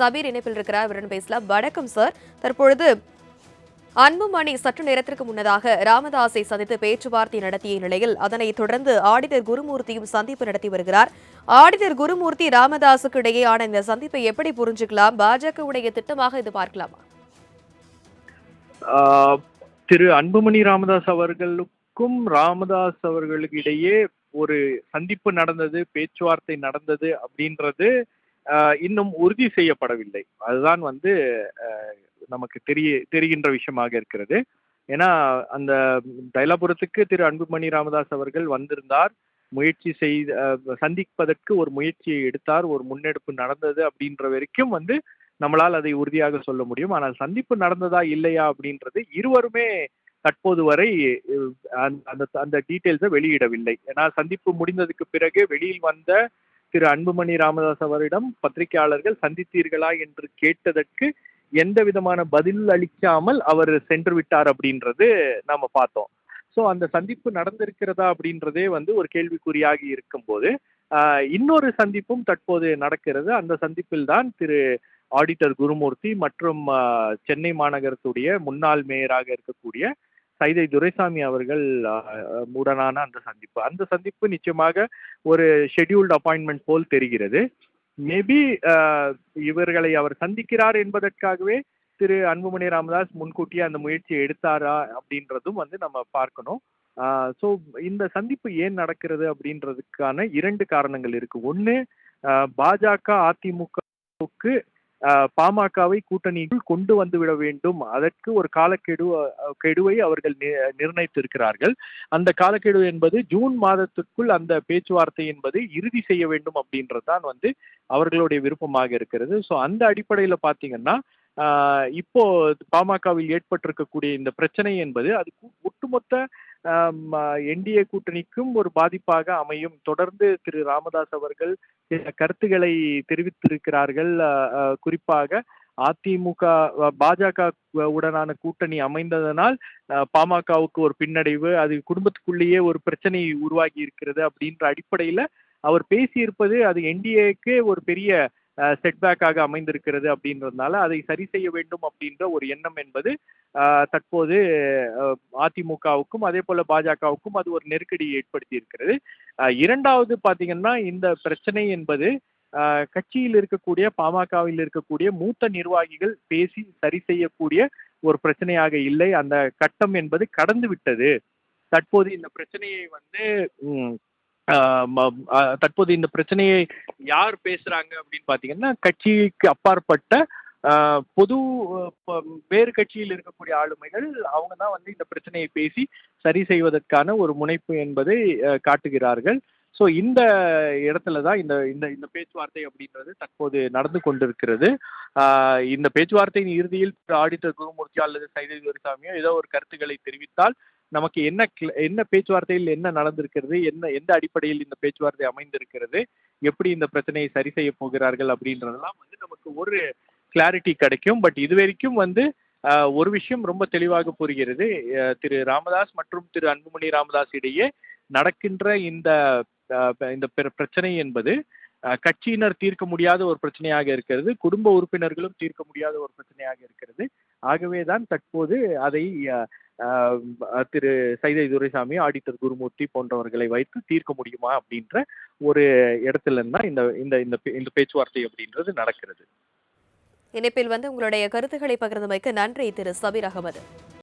சபீர் இணைப்பில் இருக்கிறார். அவருடன் பேசலாம். வணக்கம் சார். தற்பொழுது அன்புமணி சற்று நேரத்திற்கு முன்னதாக ராமதாஸை சந்தித்து பேச்சுவார்த்தை நடத்திய நிலையில் அதனைத் தொடர்ந்து ஆடிட்டர் குருமூர்த்தியும் சந்திப்பு நடத்தி வருகிறார். ஆடிட்டர் குருமூர்த்தி ராமதாஸுக்கு இடையேயான இந்த சந்திப்பை எப்படி புரிஞ்சுக்கலாம்? பாஜகவுடைய திட்டமாக இது பார்க்கலாமா? ஆஹ் திரு அன்புமணி ராமதாஸ் அவர்களுக்கும் ராமதாஸ் அவர்களுக்கு இடையே ஒரு சந்திப்பு நடந்தது பேச்சுவார்த்தை நடந்தது அப்படின்றது இன்னும் உறுதி செய்யப்படவில்லை. அதுதான் வந்து நமக்கு தெரிய தெரிகின்ற விஷயமாக இருக்கிறது. ஏன்னா அந்த தைலாபுரத்துக்கு திரு அன்புமணி ராமதாஸ் அவர்கள் வந்திருந்தார். முயற்சி செய்த சந்திப்பதற்கு ஒரு முயற்சியை எடுத்தார். ஒரு முன்னெடுப்பு நடந்தது அப்படின்ற வரைக்கும் வந்து நம்மளால் அதை உறுதியாக சொல்ல முடியும். ஆனால் சந்திப்பு நடந்ததா இல்லையா அப்படின்றது இருவருமே தற்போது வரை அந்த- அந்த அந்த டீட்டெயில்ஸை வெளியிடவில்லை. ஏன்னா சந்திப்பு முடிந்ததுக்கு பிறகு வெளியில் வந்த திரு அன்புமணி ராமதாஸ் அவரிடம் பத்திரிகையாளர்கள் சந்தித்தீர்களா என்று கேட்டதற்கு எந்த விதமான பதில் அளிக்காமல் அவர் சென்று விட்டார் அப்படின்றது நாம பார்த்தோம். ஸோ அந்த சந்திப்பு நடந்திருக்கிறதா அப்படின்றதே வந்து ஒரு கேள்விக்குறியாகி இருக்கும்போது போது இன்னொரு சந்திப்பும் தற்போது நடக்கிறது. அந்த சந்திப்பில் தான் திரு ஆடிட்டர் குருமூர்த்தி மற்றும் சென்னை மாநகரத்துடைய முன்னாள் மேயராக இருக்கக்கூடிய சைதை துரைசாமி அவர்கள் உடனான அந்த சந்திப்பு. அந்த சந்திப்பு நிச்சயமாக ஒரு ஷெட்யூல்டு அப்பாயின்மெண்ட் போல் தெரிகிறது. மேபி இவர்களை அவர் சந்திக்கிறார் என்பதற்காகவே திரு அன்புமணி ராமதாஸ் முன்கூட்டியே அந்த முயற்சியை எடுத்தாரா அப்படின்றதும் வந்து நம்ம பார்க்கணும். ஸோ இந்த சந்திப்பு ஏன் நடக்கிறது அப்படின்றதுக்கான இரண்டு காரணங்கள் இருக்கு. ஒன்று பாஜக அதிமுகவுக்கு பாமகவை கூட்டணிக்குள் கொண்டு வந்துவிட வேண்டும். அதற்கு ஒரு காலக்கெடு கெடுவை அவர்கள் நி- நிர்ணயித்திருக்கிறார்கள். அந்த காலக்கெடு என்பது ஜூன் மாதத்துக்குள் அந்த பேச்சுவார்த்தை என்பது இறுதி செய்ய வேண்டும் அப்படின்றதான் வந்து அவர்களுடைய விருப்பமாக இருக்கிறது. ஸோ அந்த அடிப்படையில் பார்த்தீங்கன்னா இப்போ பாமகவில் ஏற்பட்டிருக்கக்கூடிய இந்த பிரச்சனை என்பது அது ஒட்டுமொத்த என்டிஏ கூட்டணிக்கும் ஒரு பாதிப்பாக அமையும். தொடர்ந்து திரு ராமதாஸ் அவர்கள் சில கருத்துக்களை தெரிவித்திருக்கிறார்கள். குறிப்பாக அதிமுக பாஜக உடனான கூட்டணி அமைந்ததனால் பாமகவுக்கு ஒரு பின்னடைவு அது குடும்பத்துக்குள்ளேயே ஒரு பிரச்சனை உருவாகி இருக்கிறது அப்படின்ற அடிப்படையில் அவர் பேசியிருப்பது அது என்டிஏக்கு ஒரு பெரிய செட்பேக்காக அமைந்திருக்கிறது அப்படின்றதுனால அதை சரி செய்ய வேண்டும் அப்படின்ற ஒரு எண்ணம் என்பது தற்போது அதிமுகவுக்கும் அதே போல பாஜகவுக்கும் அது ஒரு நெருக்கடியை ஏற்படுத்தி இருக்கிறது இரண்டாவது பார்த்தீங்கன்னா இந்த பிரச்சனை என்பது கட்சியில் இருக்கக்கூடிய பாமகவில் இருக்கக்கூடிய மூத்த நிர்வாகிகள் பேசி சரி செய்யக்கூடிய ஒரு பிரச்சனையாக இல்லை. அந்த கட்டம் என்பது கடந்து விட்டது. தற்போது இந்த பிரச்சனையை வந்து தற்போது இந்த பிரச்சனையை யார் பேசுறாங்க அப்படின்னு பாத்தீங்கன்னா கட்சிக்கு அப்பாற்பட்ட பொது வேறு கட்சியில் இருக்கக்கூடிய ஆளுமைகள் அவங்க தான் வந்து இந்த பிரச்சனையை பேசி சரி செய்வதற்கான ஒரு முனைப்பு என்பதை காட்டுகிறார்கள். ஸோ இந்த இடத்துல தான் இந்த இந்த இந்த பேச்சுவார்த்தை அப்படின்றது தற்போது நடந்து கொண்டிருக்கிறது. இந்த பேச்சுவார்த்தையின் இறுதியில் ஆடிட்டர் குருமூர்த்தி அல்லது சைதை துரைசாமியோ ஏதோ ஒரு கருத்துக்களை தெரிவித்தால் நமக்கு என்ன என்ன பேச்சுவார்த்தையில் என்ன நடந்திருக்கிறது என்ன எந்த அடிப்படையில் இந்த பேச்சுவார்த்தை அமைந்திருக்கிறது எப்படி இந்த பிரச்சனையை சரி செய்ய போகிறார்கள் அப்படின்றதெல்லாம் வந்து நமக்கு ஒரு கிளாரிட்டி கிடைக்கும். பட் இது வரைக்கும் வந்து ஒரு விஷயம் ரொம்ப தெளிவாக புரிகிறது திரு ராமதாஸ் மற்றும் திரு அன்புமணி ராமதாஸ் இடையே நடக்கின்ற இந்த இந்த பிரச்சனை என்பது கட்சியினர் தீர்க்க முடியாத ஒரு பிரச்சனையாக இருக்கிறது குடும்ப உறுப்பினர்களும் தீர்க்க முடியாத ஒரு பிரச்சனையாக இருக்கிறது. ஆகவே தான் தற்போது அதை திரு சைதை துரைசாமி ஆடிட்டர் குருமூர்த்தி போன்றவர்களை வைத்து தீர்க்க முடியுமா அப்படின்ற ஒரு இடத்துல இருந்தா இந்த இந்த இந்த பே- இந்த பேச்சுவார்த்தை அப்படின்றது நடக்கிறது. இணைப்பில் வந்து உங்களுடைய கருத்துக்களை பகிர்ந்தமைக்கு நன்றி திரு சபீர் அகமது.